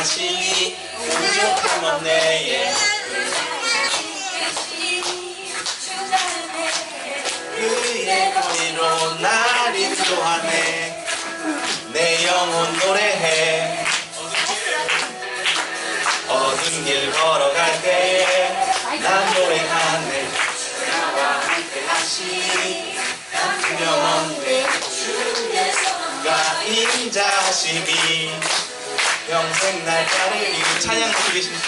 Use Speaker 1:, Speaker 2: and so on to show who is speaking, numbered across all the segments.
Speaker 1: 하시니 부족함 예. 그의 머리로 날 인도하네. 내 영혼 노래해. 어두운 길 걸어갈 때에 난 노래하네. 나와 함께 하시니 난 두려움없네 주가 인자하시니 평생 날 따르니 찬양 부르고 계신 때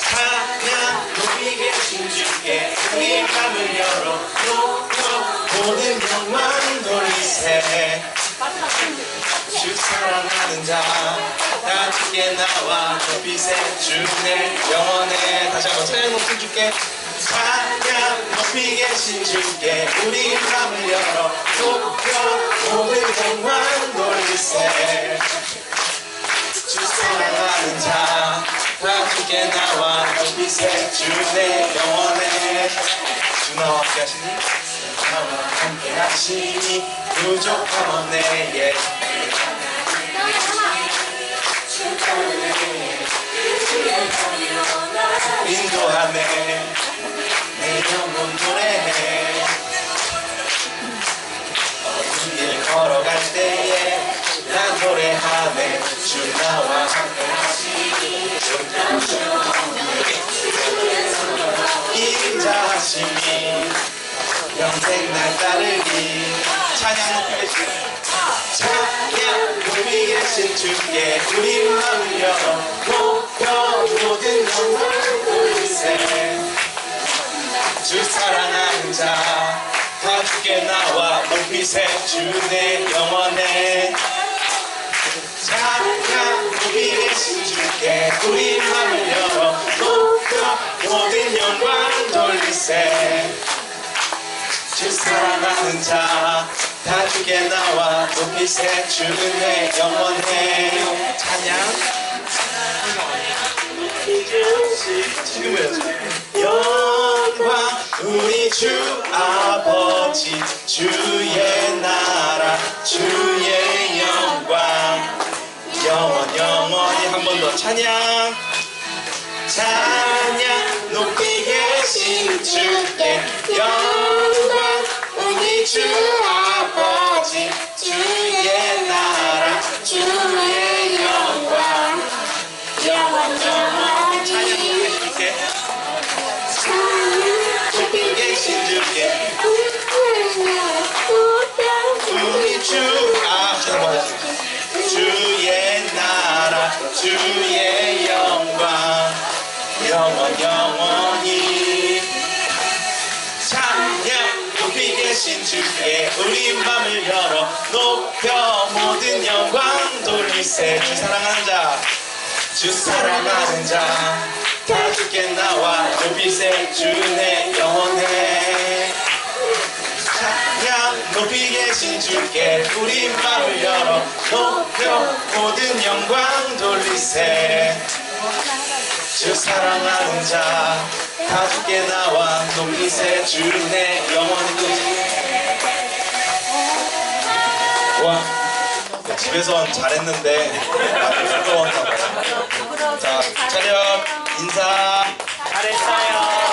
Speaker 1: 찬양 높이 계신 주께 우리 맘을 열어 놓고 모든 영광 돌리세 주 사랑하는 자다 함께 나와 높이세 주내 영원해 다시 한번 찬양 높이 주께 찬양 높이 계신 주께 우리 맘을 열어 높여 함께 나와 주내 영원해 주 나와 함께 하시니? 나와 함께 하시니 부족함 없네 예. 인도하네. 내 영혼 노래해 어두운 길 걸어갈 때에 난 노래하네. 주 나와 평생 날 따르기. 찬양 높이 계신 찬양 높이 계신 주께 우리 마음을 열어 높여 모든 영광 돌리세 주 사랑하는 자다 주께 나와 높이세 주내 영원해 찬양 높이 계신 주께 우리 마음을 열어 높여 모든 영광 돌리세. 주 사랑하는 자 다 주께 나와 높이세 주내 영원해. 찬양. 영광 우리 주 아버지 주의 나라 주의 영광. 영원 영원히 한 번 더 찬양. 찬양 높이 계신 주께 영광 주 아버지 주의 나라 주의 영광. 영원 영원히. 주께 높이 계신 주께. 주의 영광. 영원 영원히 계신 주께 우리 맘을 열어. 높여 모든 영광 돌리세. 주 사랑하는 자주 사랑하는 자다 주께 나와. 높이세. 주 내 영원해. 찬양 높이 계신 주께 우리 마음을 열어. 높여 모든 영광 돌리세. 주 사랑하는 자다 주께 나와. 높이세. 주 내 영원 히와 집에선 잘했는데 많이 부끄러웠나 봐요. 자 차렷. 인사. 잘했어요